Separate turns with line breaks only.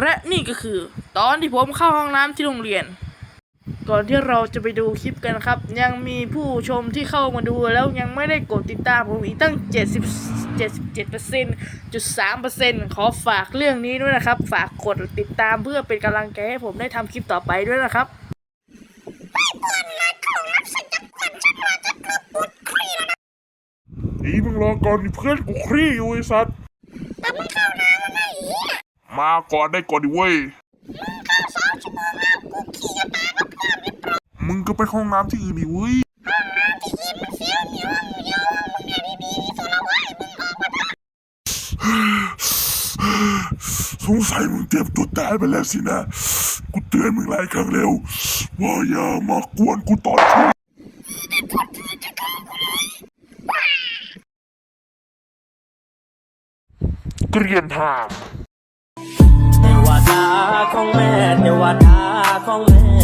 และนี่ก็คือ ตอนที่ผมเข้าห้องน้ำที่โรงเรียน ก่อนที่เราจะไปดูคลิปกันครับ ยังมีผู้ชมที่เข้ามาดูแล้วยังไม่ได้กดติดตามผมอีกตั้ง 70 77%จุด3%ขอฝากเรื่องนี้ด้วยนะครับ ฝากกดติดตามเพื่อเป็นกำลังใจให้ผมได้ทำคลิปต่อไปด้วยนะครับ
อีมึงรอก่อนเพื่อนกูครี่อยู่ไอ้สัตว์มา ก่อนได้ก่อนดิเว้ยมึงก็ไปห้องน้ำที่อื่นดิเว้ยสงสัยมึงเตรียมตัวตายไปแล้วสินะ กูเตือนมึงหลายครั้งแล้วว่าอย่ามากวนกูตอนเช้าเกรียนทาง
เทวดา ของแม่เทวดาของแม่